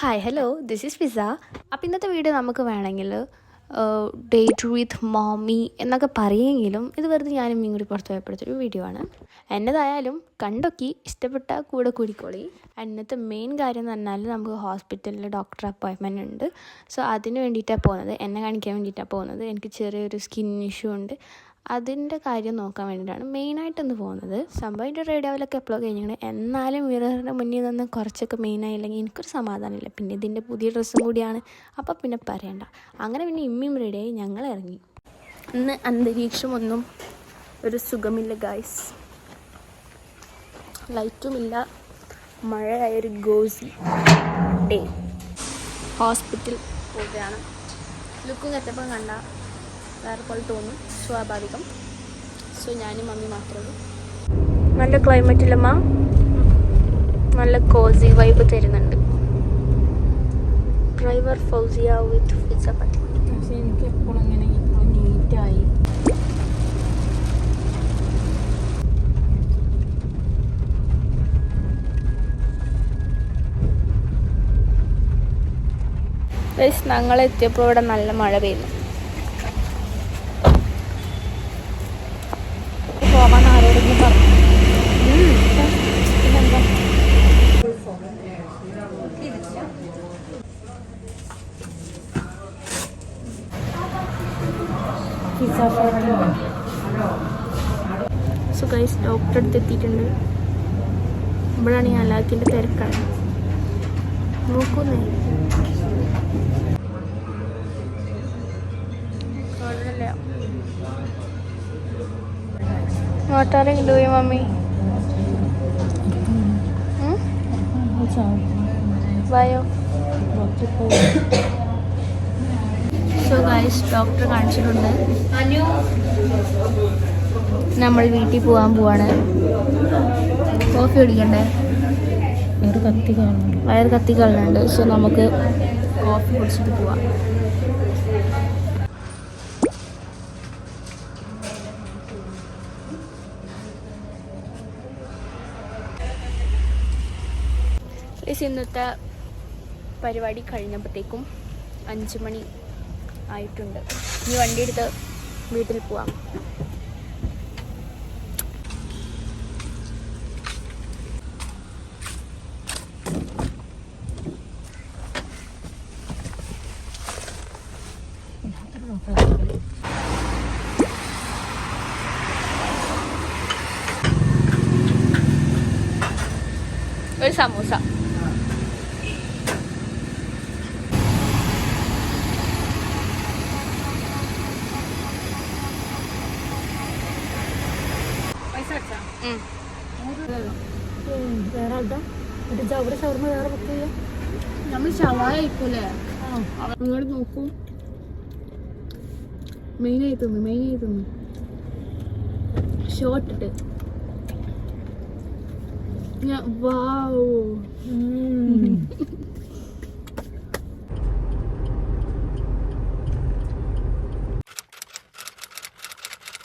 Hi hello this is Fiza അപ്പം ഇന്നത്തെ video നമുക്ക് വേണമെങ്കിൽ ഡേറ്റ് വിത്ത് മോമി എന്നൊക്കെ പറയുമെങ്കിലും ഇത് വെറുതെ ഞാനും മീൻ കൂടി പുറത്ത് പോയപ്പോഴത്തൊരു വീഡിയോ ആണ്. എന്നതായാലും കണ്ടൊക്കെ ഇഷ്ടപ്പെട്ട കൂടെ കൂടിക്കോളി. ഇന്നത്തെ മെയിൻ കാര്യം എന്ന് പറഞ്ഞാൽ നമുക്ക് ഹോസ്പിറ്റലിൽ ഡോക്ടർ അപ്പോയിൻമെന്റ് ഉണ്ട്. സോ അതിന് വേണ്ടിയിട്ടാണ് പോകുന്നത്. എന്നെ കാണിക്കാൻ വേണ്ടിയിട്ടാണ് പോകുന്നത്. എനിക്ക് ചെറിയൊരു സ്കിൻ ഇഷ്യൂ ഉണ്ട്. അതിന്റെ കാര്യം നോക്കാൻ വേണ്ടിയിട്ടാണ് മെയിനായിട്ട് ഇന്ന് പോകുന്നത്. സംഭവം എന്റെ റേഡിയോയിലൊക്കെ എപ്പോഴും കഴിഞ്ഞാണ് എന്നാലും മിററിന്റെ മുന്നിൽ നിന്ന് കുറച്ചൊക്കെ മെയിനായില്ലെങ്കിൽ എനിക്കൊരു സമാധാനമില്ല. പിന്നെ ഇതിന്റെ പുതിയ ഡ്രസ്സും കൂടിയാണ്. അപ്പോൾ പിന്നെ പറയണ്ട. അങ്ങനെ പിന്നെ ഇമ്മിയും റെഡിയായി ഞങ്ങൾ ഇറങ്ങി. ഇന്ന് അന്തരീക്ഷമൊന്നും ഒരു സുഖമില്ല ഗായ്സ് ലൈറ്റുമില്ല മഴയായൊരു ഗോസി ഡേ ഹോസ്പിറ്റൽ പോവുകയാണ്. ലുക്കും കെറ്റപ്പം കണ്ട. വേറെ പോലെ തോന്നും. സ്വാഭാവികം. സോ ഞാനും മമ്മി മാത്രമേ ഉള്ളൂ. നല്ല ക്ലൈമറ്റിലമ്മ നല്ല കോസി വൈബ് തരുന്നുണ്ട്. ഡ്രൈവർ ഫൗസിയ വിത്ത് ഫിസ പറ്റി പക്ഷെ എനിക്ക് എപ്പോഴും ഇങ്ങനെ ഇപ്പോൾ നീറ്റായി ഞങ്ങൾ എത്തിയപ്പോൾ ഇവിടെ നല്ല മഴ പെയ്യുന്നു. പിസ്സ സോ ഗൈസ് ഡോക്ടർ അടുത്ത് എത്തിയിട്ടുണ്ട് ഇവിടെയാണ് ഈ അലാക്കിന്റെ തിരക്കാണ് നോക്കുന്നേ. What are you doing, mommy? Hmm? Why? So guys doctor കാണിച്ചിട്ടുണ്ട്. നമ്മൾ വീട്ടിൽ പോകാൻ പോവാണ്. കോഫി കുടിക്കണ്ടേ? വയറ് കത്തി വയറ് കത്തി കളഞ്ഞുണ്ട് സോ നമുക്ക് കോഫി കുടിച്ചിട്ട് പോവാം. ഇന്നത്തെ പരിപാടി കഴിഞ്ഞപ്പോഴത്തേക്കും അഞ്ച് മണി ആയിട്ടുണ്ട്. ഇനി വണ്ടി എടുത്ത് വീട്ടിൽ പോവാം. ഒരു സമൂസ. വേറെ ആൾക്കാ എന്നിട്ട് അവിടെ ഷവർമ്മ വേറെ ബുക്ക് ചെയ്യാം നമ്മൾ ഷവായ കഴിക്കൂലേ? അങ്ങോട്ട് നോക്കൂ. മെയിനായി തിന്നു മെയിനായി തിന്നു. ഷോർട്ട് ഇട്ട്. ഞാൻ വാവ്